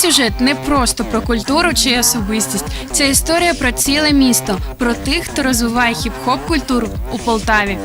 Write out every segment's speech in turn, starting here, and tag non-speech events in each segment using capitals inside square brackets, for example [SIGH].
Сюжет не просто про культуру чи особистість. Це історія про ціле місто, про тих, хто розвиває хіп-хоп культуру у Полтаві.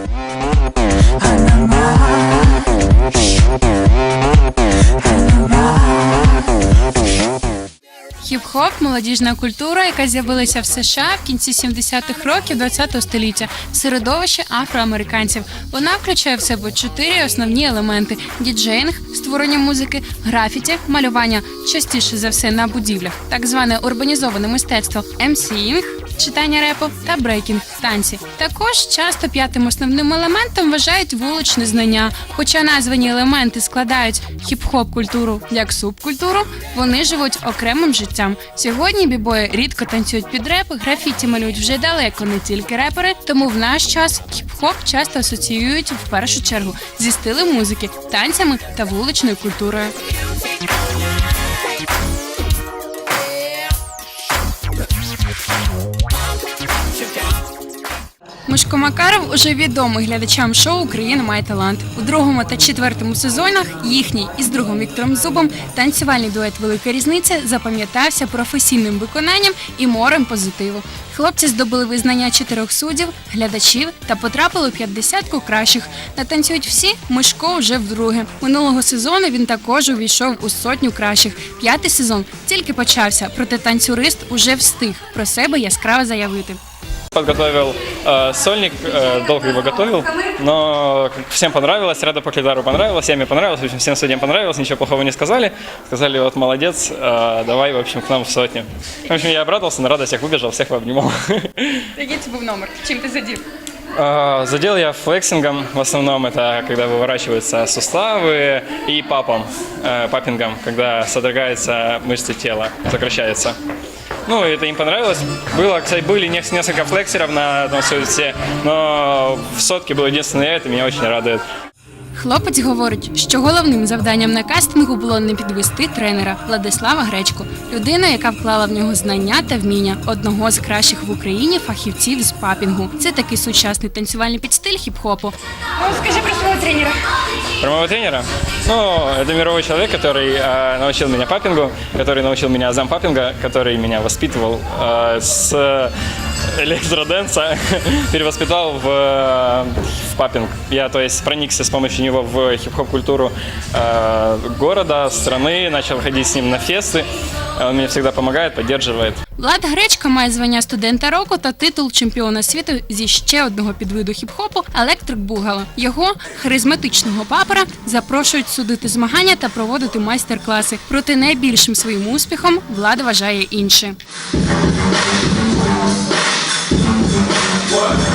Хіп-хоп молодіжна культура, яка з'явилася в США в кінці 70-х років ХХ століття середовище афроамериканців. Вона включає в себе чотири основні елементи: діджейнг, створення музики, графіті, малювання частіше за все на будівлях, так зване урбанізоване мистецтво, емсіїнг, читання репу та брейкінг танці. Також часто п'ятим основним елементом вважають вуличне знання. Хоча названі елементи складають хіп-хоп культуру як субкультуру, вони живуть окремим життям. Сьогодні бібої рідко танцюють під реп, графіті малюють вже далеко не тільки репери, тому в наш час хіп-хоп часто асоціюють в першу чергу зі стилем музики, танцями та вуличною культурою. Мишко Макаров уже відомий глядачам шоу Україна має талант у другому та четвертому сезонах. Їхній із другом Віктором Зубом танцювальний дует Велика різниця запам'ятався професійним виконанням і морем позитиву. Хлопці здобули визнання чотирьох суддів, глядачів та потрапили у п'ятдесятку кращих. Натанцюють всі Мишко вже вдруге. Минулого сезону він також увійшов у сотню кращих. П'ятий сезон тільки почався, проте танцюрист уже встиг про себе яскраво заявити. Подготовил э, сольник, э, долго его готовил, но всем понравилось, Рада Поклидару понравилось, Яме понравилось, в общем, всем судьям понравилось, ничего плохого не сказали. Сказали, вот молодец, э, давай, в общем, к нам в сотню. В общем, я обрадовался, на радость всех выбежал, всех обнимал. Який це був номер? Чим ти задів? А, Задел я флексингом, в основном это когда выворачиваются суставы, и папом, э, папингом, когда содрогаются мышцы тела, сокращается. Ну, это им понравилось. Было, кстати, были нес- несколько флексеров на одном суете, но в сотке был единственный я, это меня очень радует. Хлопець говорить, що головним завданням на кастингу було не підвести тренера Владислава Гречку, людину, яка вклала в нього знання та вміння одного з кращих в Україні фахівців з папінгу. Це такий сучасний танцювальний підстиль хіп-хопу. Ну, скажи про свого тренера. Про моего тренера? Ну, это мировой человек, который э, научил меня папингу, который научил меня азам папинга, который меня воспитывал э, с электроденса, [LAUGHS] перевоспитал в, э, в папинг. Я, то есть, проникся с помощью него в хип-хоп культуру э, города, страны, начал ходить с ним на фесты. Он мне всегда помогает, поддерживает. Влад Гречка має звання студента року та титул чемпіона світу зі ще одного підвиду хіп-хопу Електрик Бугало. Його харизматичного папера запрошують судити змагання та проводити майстер-класи. Проте найбільшим своїм успіхом влада вважає інше. work.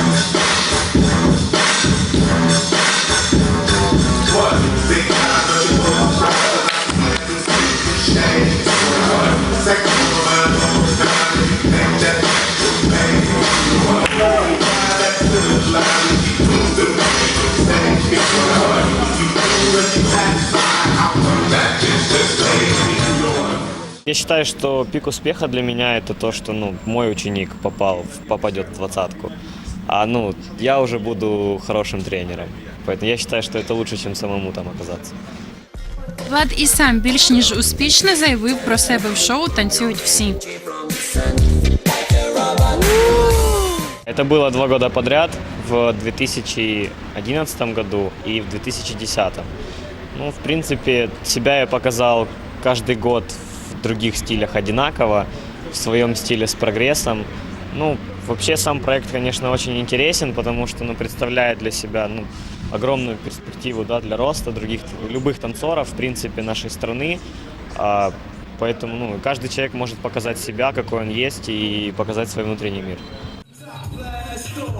Я считаю, что пик успеха для меня это то, что ну, мой ученик попал, в- попадет в двадцатку. А ну, я уже буду хорошим тренером. Поэтому я считаю, что это лучше, чем самому там оказаться. Влад і сам більш ніж успішно заявив про себе в шоу Танцюють всі. Это было два года подряд, в 2011 году и в 2010. Ну, в принципе, себя я показал каждый год в других стилях одинаково, в своем стиле с прогрессом. Ну, вообще сам проект, конечно, очень интересен, потому что ну, представляет для себя ну, огромную перспективу да, для роста других, любых танцоров, в принципе, нашей страны. А, поэтому ну, каждый человек может показать себя, какой он есть, и показать свой внутренний мир.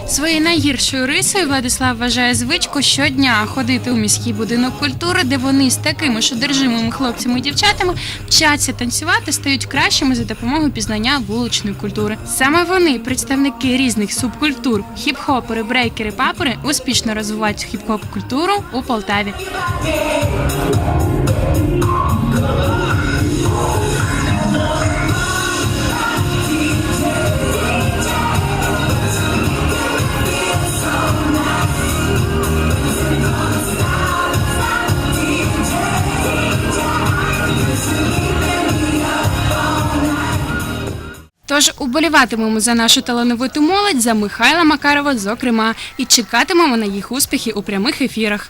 Своєю найгіршою рисою Владислав вважає звичку щодня ходити у міський будинок культури, де вони з такими ж одержимими хлопцями і дівчатами вчаться танцювати, стають кращими за допомогою пізнання вуличної культури. Саме вони, представники різних субкультур, хіп-хопери, брейкери, папери, успішно розвивають хіп-хоп культуру у Полтаві. Тож уболіватимемо за нашу талановиту молодь, за Михайла Макарова, зокрема, і чекатимемо на їх успіхи у прямих ефірах.